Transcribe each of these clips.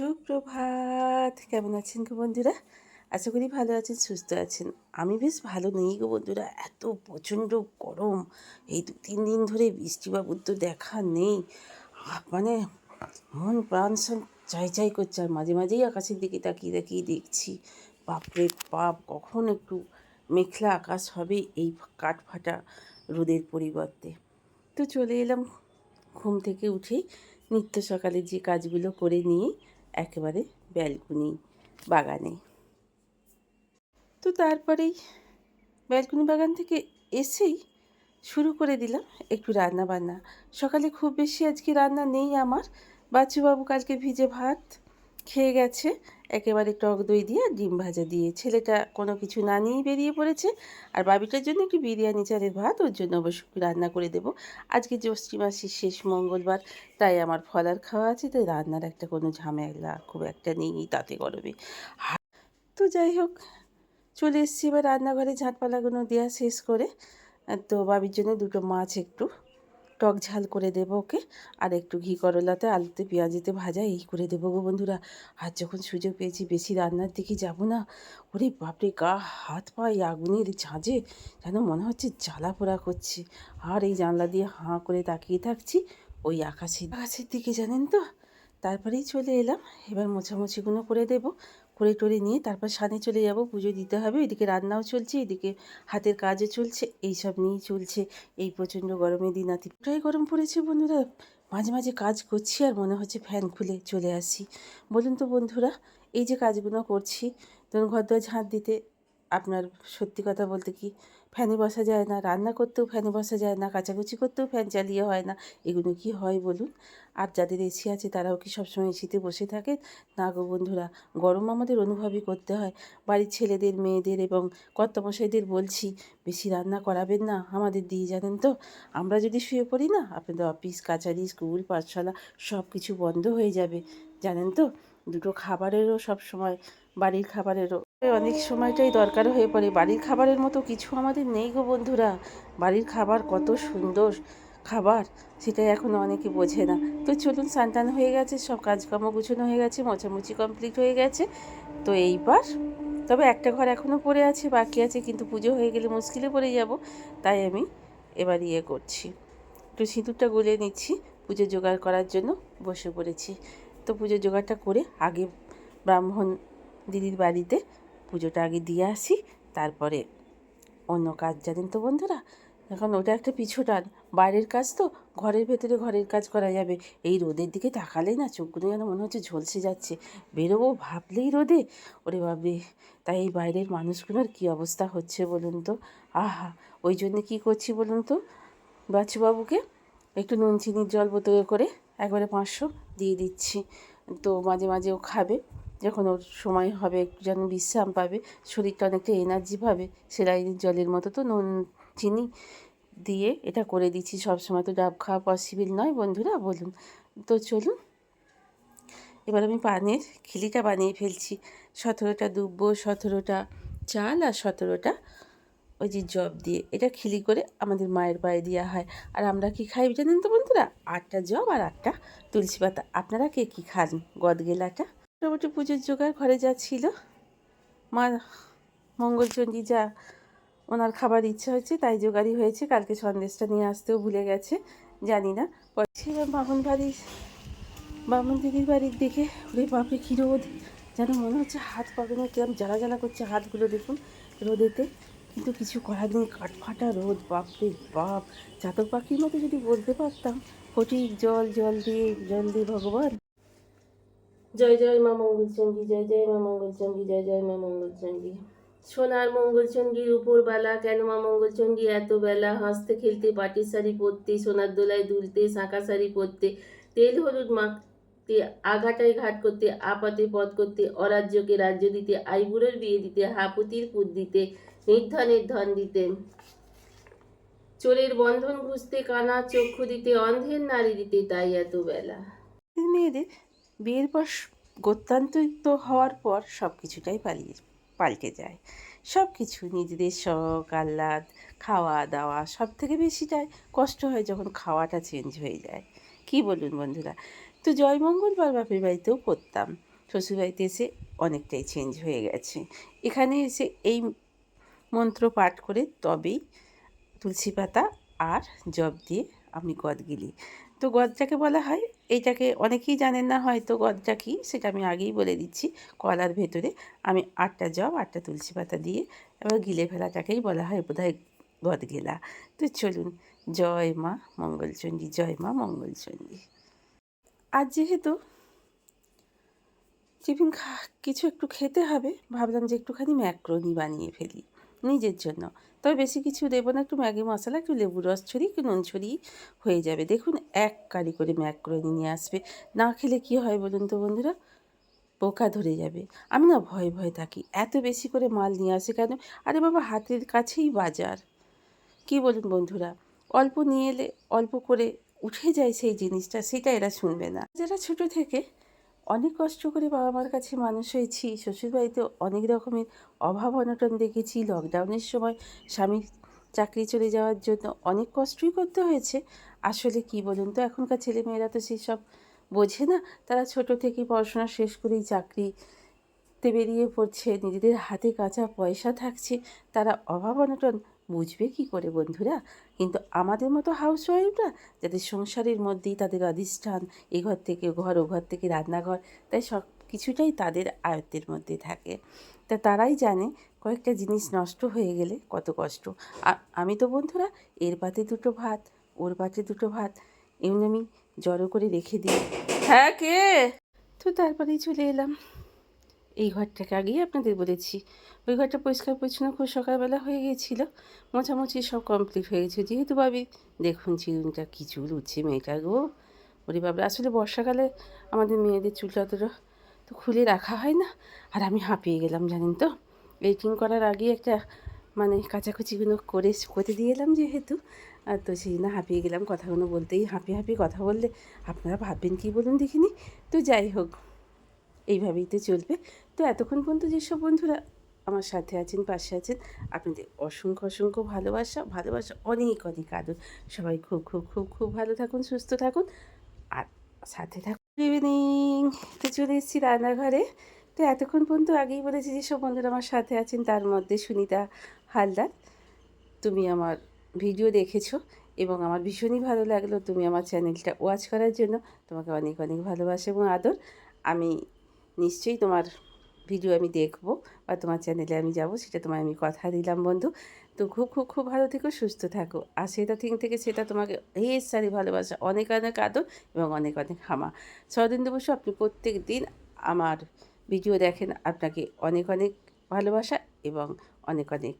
সুপ্রভাত। কেমন আছেন গো বন্ধুরা? আশা করি ভালো আছেন, সুস্থ আছেন। আমি বেশ ভালো নেই গো বন্ধুরা, এত প্রচণ্ড গরম। এই দু তিন দিন ধরে বৃষ্টিবাবুর তো দেখা নেই। মানে মন প্রাণ সব চাই চাই করছে, আর মাঝে মাঝেই আকাশের দিকে তাকিয়ে তাকিয়ে দেখছি। বাপরে বাপ, কখন একটু মেঘলা আকাশ হবে এই কাঠ ফাটা রোদের পরিবর্তে। তো চলে এলাম ঘুম থেকে উঠেই, নিত্য সকালে যে কাজগুলো করে নিয়ে। একেবারে ব্যালকনি বাগানে। তো তারপরেই ব্যালকনি বাগান থেকে এসেই শুরু করে দিলাম একটু রান্না বান্না সকালে খুব বেশি আজকে রান্না নেই আমার। বাচ্চুবাবু কালকে ভিজে ভাত খেয়ে গেছে। একেবারে টক দই দিয়ে ডিম ভাজা দিয়ে। ছেলেটা কোনো কিছু না নিয়েই বেরিয়ে পড়েছে। আর বাবিটার জন্য একটু বিরিয়ানি চালের ভাত, ওর জন্য অবশ্য রান্না করে দেবো। আজকে জ্যৈষ্ঠী মাসের শেষ মঙ্গলবার, তাই আমার ফলার খাওয়া আছে, তাই রান্নার একটা কোনো ঝামেলা খুব একটা নেই তাতে গরমে। তো যাই হোক, চলে এসেছি এবার রান্নাঘরে, ঝাঁটপালাগুলো দেওয়া শেষ করে। তো বাবির জন্য দুটো মাছ একটু টক ঝাল করে দেবো ওকে। আর একটু ঘি করলাতে, আলুতে, পেঁয়াজিতে ভাজা, এই করে দেবো গো বন্ধুরা। আর যখন সুযোগ পেয়েছি বেশি রান্নার দিকে যাব না, ওরে বাপরে, গা, হাত পা এই আগুনের ঝাঁঝে, যেন মনে হচ্ছে জ্বালা পোড়া করছে। আর এই জানলা দিয়ে হাঁ করে তাকিয়ে থাকছি ওই আকাশের আকাশের দিকে, জানেন তো? তারপরেই চলে এলাম। এবার মোছামুছিগুলো করে দেব। করে টরে নিয়ে তারপর সানে চলে যাব, পুজো দিতে হবে এদিকে রান্নাও চলছে, এদিকে হাতের কাজও চলছে এই সব নিয়েই চলছে এই প্রচণ্ড গরমে দিন আতি প্রায় গরম পড়েছে বন্ধুরা, মাঝে মাঝে কাজ করছি আর মনে হচ্ছে ফ্যান খুলে চলে আসি। বলুন তো বন্ধুরা, এই যে কাজগুলো করছি, ধরুন ঘর দোয়া ঝাঁট দিতে, আপনার সত্যি কথা বলতে কি ফ্যানে বসা যায় না, রান্না করতেও ফ্যানে বসা যায় না, কাচাকুচি করতেও ফ্যান চালিয়ে হয় না। এগুলো কি হয় বলুন? আর যাদের এসি আছে তারাও কি সবসময় এসিতে বসে থাকে না গো বন্ধুরা, গরম আমাদের অনুভবই করতে হয়। বাড়ির ছেলেদের, মেয়েদের এবং কর্তামশাইদের বলছি, বেশি রান্না করাবেন না, আমাদের দিয়ে জানেন তো। আমরা যদি শুয়ে পড়ি না, আপনাদের অফিস, কাছারি, স্কুল, পাঠশালা সব কিছু বন্ধ হয়ে যাবে, জানেন তো? দুটো খাবারেরও সব সময় বাড়ির খাবারেরও অনেক সময়টাই দরকার হয়ে পড়ে। বাড়ির খাবারের মতো কিছু আমাদের নেই গো বন্ধুরা। বাড়ির খাবার কত সুন্দর খাবার, সেটাই এখনও অনেকে বোঝে না। তো চলুন সানটান হয়ে গেছে, সব কাজকর্ম গুছানো হয়ে গেছে, মোছামুছি কমপ্লিট হয়ে গেছে। তো এইবার, তবে একটা ঘর এখনও পড়ে আছে, বাকি আছে কিন্তু পুজো হয়ে গেলে মুশকিলে পড়ে যাব, তাই আমি এবার ইয়ে করছি। একটু সিঁদুরটা গুলে নিচ্ছি, পুজো জোগাড় করার জন্য বসে পড়েছি। তো পুজো জোগাড়টা করে আগে ব্রাহ্মণ দিদির বাড়িতে পুজোটা আগে দিয়ে আসি, তারপরে অন্য কাজ জানেন তো বন্ধুরা? এখন ওটা একটা পিছু টান বাইরের কাজ তো ঘরের ভেতরে ঘরের কাজ করা যাবে। এই রোদের দিকে তাকালেই না চোখগুলো যেন মনে হচ্ছে ঝলসে যাচ্ছে। বেরোবো ভাবলেই রোদে। ওরে বাবরে তাই এই বাইরের মানুষগুলোর কী অবস্থা হচ্ছে বলুন তো? আহা, ওই জন্য কী করছি বলুন তো? বাচ্চুবাবুকে একটু নুন চিনির জল বোতলে করে একবারে পাঁচশো দিয়ে দিচ্ছি। তো মাঝে মাঝে ও খাবে। যখন ওর সময় হবে, একটু যেন বিশ্রাম পাবে, শরীরটা অনেকটা এনার্জি পাবে সেলাইনের জলের মতো তো নুন, চিনি দিয়ে এটা করে দিচ্ছি। সবসময় তো ডাব খাওয়া পসিবল নয় বন্ধুরা, বলুন। তো চলুন, এবার আমি পানের খিলিটা বানিয়ে ফেলছি। সতেরোটা দুব্বো, সতেরোটা চাল আর সতেরোটা ওই যে জব দিয়ে। এটা খিলি করে আমাদের মায়ের পায়ে দেওয়া হয়। আর আমরা কি খাই জানেন তো বন্ধুরা? আটটা জব আর আটটা তুলসী পাতা। আপনারা কে কী খান? গদগেলাটা? মোটামুটি পুজোর জোগাড় ঘরে যা ছিল মা মঙ্গলচণ্ডী যা ওনার খাবার ইচ্ছা হয়েছে তাই জোগাড়ই হয়েছে। কালকে সন্দেশটা নিয়ে আসতেও ভুলে গেছে, জানি না। ছিলাম বামন বাড়ির, বামন দিদির বাড়ির দিকে। ওরে বাপরে, কী রোদ! যেন মনে হচ্ছে হাত পাগুলো কিরম জ্বালা জ্বালা করছে হাতগুলো, দেখুন রোদেতে। কিন্তু কিছু করার নেই, কাঠফাটা রোদ, বাপরে বাপ! চাতক পাখির মতো যদি বলতে পারতাম, ফটিক জল জল দিয়ে জল দিয়ে ভগবান। জয় জয় মা মঙ্গলচণ্ডী জয় জয় মা মঙ্গলচণ্ডী জয় জয় মা মঙ্গলচণ্ডী সোনার মঙ্গলচণ্ডীর উপর বেলা, কেন মা মঙ্গলচণ্ডী এত বেলা হাসতে, খেলতে, পাটির শাড়ি পরতে, সোনার দোলায় দুলতে, শাঁখা শাড়ি পরতে, তেল হলুদ মাখতে, আঘাটায় ঘাট করতে, আপাতে পথ করতে, অরাজ্যকে রাজ্য দিতে, আইবুড়োর বিয়ে দিতে, হাপুতির পুত দিতে, নির্ধনের ধন দিতে। চোরের বন্ধন ঘুষতে, কানা চক্ষু দিতে, অন্ধের নারী দিতে, তাই এত বেলা। মেয়েদের বিয়ের পর গত্যান্তরিত হওয়ার পর সব কিছুটাই পালিয়ে, পাল্টে যায়। সব কিছু নিজেদের শখ, আহ্লাদ, খাওয়া দাওয়া সব থেকে বেশিটাই কষ্ট হয় যখন খাওয়াটা চেঞ্জ হয়ে যায়। কি বলুন বন্ধুরা? তো জয়মঙ্গলবার বাপের বাড়িতেও করতাম। শ্বশুরবাড়িতে এসে অনেকটাই চেঞ্জ হয়ে গেছে। এখানে এসে এই মন্ত্র পাঠ করে তবেই তুলসী পাতা আর জব দিয়ে আমি গদ গিলি তো গদটাকে বলা হয়। এইটাকে অনেকেই জানেন না হয়তো গদটা কী, সেটা আমি আগেই বলে দিচ্ছি। কলার ভেতরে আমি আটটা জব, আটটা তুলসী পাতা দিয়ে এবার গিলে ফেলাটাকেই বলা হয় বোধহয় গদ গেলা তো চলুন, জয় মা মঙ্গলচণ্ডী, জয় মা মঙ্গলচণ্ডী। আজ যেহেতু টিফিন খা, কিছু একটু খেতে হবে, ভাবলাম যে একটুখানি ম্যাক্রোনি বানিয়ে ফেলি। নিজের জন্য। তবে বেশি কিছু দেবো না, একটু ম্যাগি মশলা, একটু লেবু রস ছড়িয়ে, একটু নুন ছড়িয়ে হয়ে যাবে। দেখুন, এক কারি করে ম্যাক্রোনি নিয়ে আসবে। না খেলে কী হয় বলুন তো বন্ধুরা? পোকা ধরে যাবে। আমি না ভয়ে ভয়ে থাকি। এত বেশি করে মাল নিয়ে আসে কেন? আরে বাবা, হাতের কাছেই বাজার। কি বলুন বন্ধুরা? অল্প নিয়ে এলে, অল্প করে উঠে যায় সেই জিনিসটা, সেটা এরা শুনবে না। যারা ছোট থেকে অনেক কষ্ট করে বাবা মার কাছে মানুষ হয়েছি। শ্বশুরবাড়িতে অনেক রকমের অভাব অনটন দেখেছি। লকডাউনের সময় স্বামীর চাকরি চলে যাওয়ার জন্য অনেক কষ্টই করতে হয়েছে। আসলে কি বলুন তো, এখনকার ছেলেমেয়েরা তো সেই সব বোঝে না। তারা ছোট থেকে পড়াশোনা শেষ করেই চাকরিতে বেরিয়ে পড়ছে। নিজেদের হাতে কাঁচা পয়সা থাকছে। তারা অভাব অনটন বুঝবে কি করে বন্ধুরা? কিন্তু আমাদের মতো হাউসওয়াইফরা যাদের সংসারের মধ্যেই তাদের অধিষ্ঠান, এ ঘর থেকে ঘর, ও ঘর থেকে রান্নাঘর, তাই সব কিছুটাই তাদের আয়ত্তের মধ্যে থাকে। তা তারাই জানে কয়েকটা জিনিস নষ্ট হয়ে গেলে কত কষ্ট। আর আমি তো বন্ধুরা, এর পাতে দুটো ভাত, ওর পাতে দুটো ভাত, এমনি আমি জড়ো করে রেখে দিই। হ্যাঁ কে? তো তারপরেই চলে এলাম। এই ঘরটাকে আগেই আপনাদের বলেছি। ওই ঘরটা পরিষ্কার পরিচ্ছন্ন, খুব সকালবেলা হয়ে গিয়েছিল। মোছামুছি সব কমপ্লিট হয়ে গেছে। যেহেতু ভাবি, দেখুন চিরুনটা কী চুল উঠছে মেয়েটার গো। ওরে বাবা, আসলে বর্ষাকালে আমাদের মেয়েদের চুলটা অতটা তো খুলে রাখা হয় না। আর আমি হাঁপিয়ে গেলাম, জানেন তো? এইটিং করার আগে একটা মানে কাচাকুচিগুলো করে করতে দিয়ে এলাম যেহেতু। আর তো সেই না হাঁপিয়ে গেলাম। কথাগুলো বলতেই হাঁপিয়ে হাঁপিয়ে কথা বললে আপনারা ভাববেন কি বলুন দেখিনি? তো যাই হোক। এইভাবেই তো চলবে। তো এতক্ষণ পর্যন্ত যেসব বন্ধুরা আমার সাথে আছেন, পাশে আছেন, আপনাদের অসংখ্য অসংখ্য ভালোবাসা ভালোবাসা অনেক অনেক আদর। সবাই খুব খুব খুব খুব ভালো থাকুন, সুস্থ থাকুন আর সাথে থাকুন। ইভিনিং তো চলে এসেছি রান্নাঘরে। তো এতক্ষণ পর্যন্ত আগেই বলেছি যেসব বন্ধুরা আমার সাথে আছেন, তার মধ্যে সুনিতা হালদার, তুমি আমার ভিডিও দেখেছ এবং আমার ভীষণই ভালো লাগল। তুমি আমার চ্যানেলটা ওয়াচ করার জন্য তোমাকে অনেক অনেক ভালোবাসা এবং আদর। আমি নিশ্চয়ই তোমার ভিডিও আমি দেখব বা তোমার চ্যানেলে আমি যাব, সেটা তোমায় আমি কথা দিলাম বন্ধু। তো খুব খুব খুব ভালো থেকো, সুস্থ থাকো। আর সেটা থিং থেকে সেটা তোমাকে হেস সারি ভালোবাসা, অনেক অনেক আদর এবং অনেক অনেক হামা সদিন বসু আপনি প্রত্যেক দিন আমার ভিডিও দেখেন, আপনাকে অনেক অনেক ভালোবাসা এবং অনেক অনেক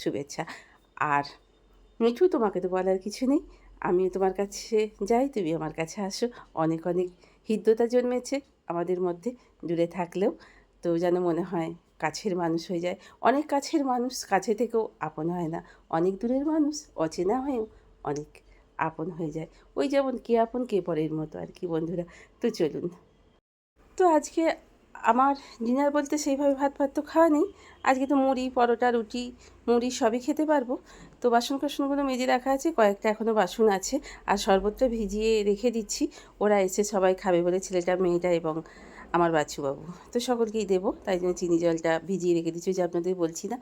শুভেচ্ছা। আর মিঠু, তোমাকে তো বলার কিছু নেই। আমিও তোমার কাছে যাই, তুমি আমার কাছে আসো। অনেক অনেক হৃদ্যতা জন্মেছে। আমাদের মধ্যে দূরে থাকলেও তো যেন মনে হয় কাছের মানুষ হয়ে যায়। অনেক কাছের মানুষ কাছে থেকেও আপন হয় না। অনেক দূরের মানুষ অচেনা হয়েও অনেক আপন হয়ে যায়। ওই যেমন কে আপন কে পরের মতো আর কি বন্ধুরা। তো চলুন। তো আজকে আমার ডিনার বলতে সেইভাবে ভাত ভাত তো খাওয়া নেই। আজকে তো মুড়ি, পরোটা, রুটি, মুড়ি সবই খেতে পারব। তো বাসন কোসনগুলো মেজে রাখা আছে, কয়েকটা এখনও বাসন আছে। আর শরবতটা ভিজিয়ে রেখে দিচ্ছি। ওরা এসে সবাই খাবে বলে ছেলেটা, মেয়েটা এবং আমার বাচ্চুবাবু তো সকলকেই দেবো, তাই জন্য চিনি জলটা ভিজিয়ে রেখে দিচ্ছি যে আপনাদের বলছি না,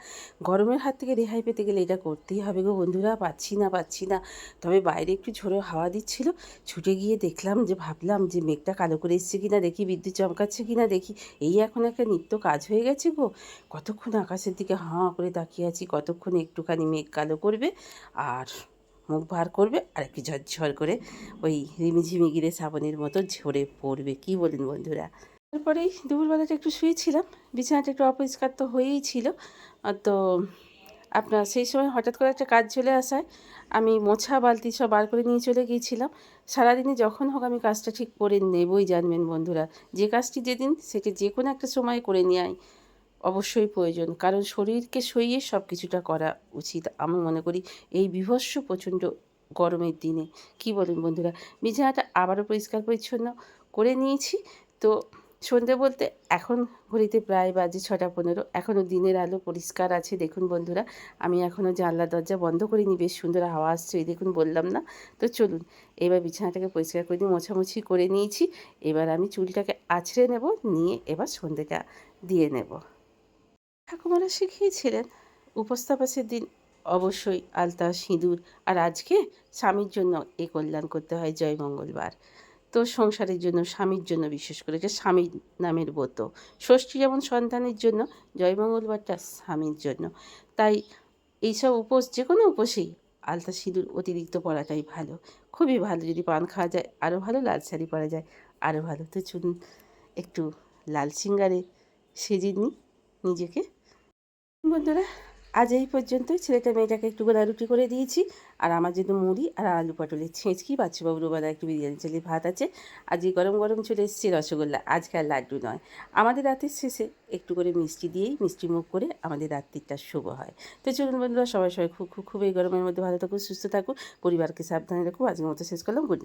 গরমের হাত থেকে রেহাই পেতে গেলে এটা করতেই হবে গো বন্ধুরা, পাচ্ছি না পাচ্ছি না। তবে বাইরে একটু ঝোড়ো হাওয়া দিচ্ছিল, ছুটে গিয়ে দেখলাম যে, ভাবলাম যে, মেঘটা কালো করে এসছে কিনা, দেখি বিদ্যুৎ চমকাচ্ছে কিনা, দেখি এই এখন একটা নিত্য কাজ হয়ে গেছে গো। কতক্ষণ আকাশের দিকে হাঁ করে তাকিয়ে আছি, কতক্ষণ একটুখানি মেঘ কালো করবে, আর মুখ ভার করবে, আর একটু ঝরঝর করে ওই রিমিঝিমি গিরে শ্রাবণের মতো ঝরে পড়বে, কি বলেন বন্ধুরা? তারপরেই দুপুরবেলাটা একটু শুয়েছিলাম, বিছানাটা একটু অপরিষ্কার তো হয়েই ছিল। তো আপনার সেই সময় হঠাৎ করে একটা কাজ চলে আসায়, আমি মোছা, বালতি সব বার করে নিয়ে চলে গিয়েছিলাম। সারাদিনে যখন হোক আমি কাজটা ঠিক করে নেবই, জানবেন বন্ধুরা। যে কাজটি যেদিন, সেটি যে কোনো একটা সময় করে নেওয়াই অবশ্যই প্রয়োজন। কারণ শরীরকে সইয়ে সব কিছুটা করা উচিত। আমি মনে করি এই বিভৎস প্রচণ্ড গরমের দিনে। কি বলেন বন্ধুরা? বিছানাটা আবারও পরিষ্কার পরিচ্ছন্ন করে নিয়েছি। তো সন্ধে বলতে এখন ঘড়িতে প্রায় বাজে ছটা পনেরো। এখনও দিনের আলো পরিষ্কার আছে, দেখুন বন্ধুরা। আমি এখনও জানলা দরজা বন্ধ করিনি, বেশ সুন্দর হাওয়া আসছে এই দেখুন বললাম না। তো চলুন, এবার বিছানাটাকে পরিষ্কার করে দিয়ে মোছামুছি করে নিয়েছি। এবার আমি চুলটাকে আছড়ে নেব, নিয়ে এবার সন্ধেটা দিয়ে নেব। ঠাকুমারা শিখিয়েছিলেন উপস্থাপসের দিন অবশ্যই আলতা, সিঁদুর আর আজকে স্বামীর জন্য এ কল্যাণ করতে হয়, জয় মঙ্গলবার। তো সংসারের জন্য, স্বামীর জন্য বিশেষ করে, যে স্বামীর নামের ব্রত। ষষ্ঠী যেমন সন্তানের জন্য, জয় মঙ্গলবারটা স্বামীর জন্য। তাই এইসব উপোস যে কোনো উপোসেই আলতা সিঁদুর অতিরিক্ত পরাটাই ভালো। খুবই ভালো, যদি পান খাওয়া যায় আরও ভালো লাল শাড়ি পরা যায় আরও ভালো। তো চলুন একটু লাল সিঙ্গারে সেজে নিই নিজেকে। বন্ধুরা আজ এই পর্যন্তই। ছেলেটা মেয়েটাকে একটু রুটি করে দিয়েছি। আর আমার জন্য মুড়ি আর আলু পটলের ছেঁচকি, বাচ্চাবাবুর বেলা একটু বিরিয়ানি চালিয়ে ভাত আছে। আজকে গরম গরম চলে এসেছে রসগোল্লা। আজকে আর লাড্ডু নয়। আমাদের রাতের শেষে একটু করে মিষ্টি দিয়েই মিষ্টি মুখ করে আমাদের রাত্রিটা শুভ হয়। তো চলুন বন্ধুরা, সবাই সবাই খুব খুব খুব এই গরমের মধ্যে ভালো থাকুন, সুস্থ থাকুন। পরিবারকে সাবধানে রাখুন। আজকের মতো শেষ করলাম। গুড